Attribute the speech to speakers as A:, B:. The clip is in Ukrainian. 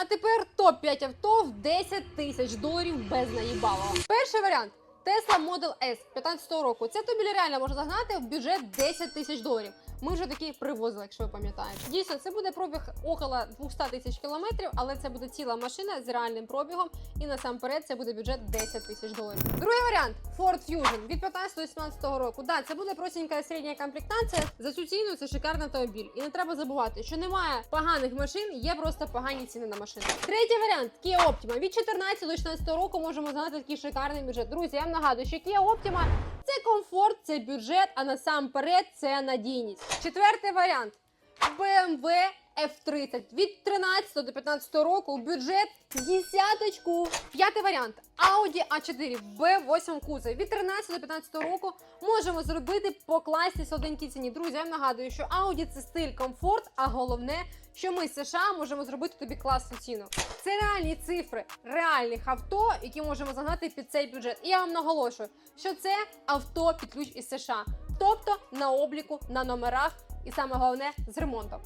A: А тепер топ-5 авто в 10 тисяч доларів без наїбала. Перший варіант. Tesla Model S 15 року. Це тобі реально можна загнати в бюджет 10 тисяч доларів. Ми вже такі привозили, якщо ви пам'ятаєте. Дійсно, це буде пробіг около 200 тисяч кілометрів, але це буде ціла машина з реальним пробігом. І насамперед це буде бюджет 10 тисяч доларів. Другий варіант Ford Fusion від 15-18 року. Да, це буде простенька середня комплектація. За цю ціну це шикарний автомобіль. І не треба забувати, що немає поганих машин, є просто погані ціни на машини. Третій варіант Kia Optima. Від 14 до 16 року можемо знати такий шикарний бюджет. Друзі, я вам нагадую, що Kia Optima це комфорт, це бюджет, а насамперед це надійність. Четвертий варіант BMW F30 від 13 до 15 року бюджет десяточку. П'ятий варіант Audi A4 B8 кузов від 13 до 15 року можемо зробити по класі солоденькій ціні. Друзі, я нагадую, що Audi це стиль комфорт, а головне, що ми з США можемо зробити тобі класну ціну. Це реальні цифри реальних авто, які можемо загнати під цей бюджет. І я вам наголошую, що це авто під ключ із США, тобто на обліку, на номерах і саме головне з ремонтом.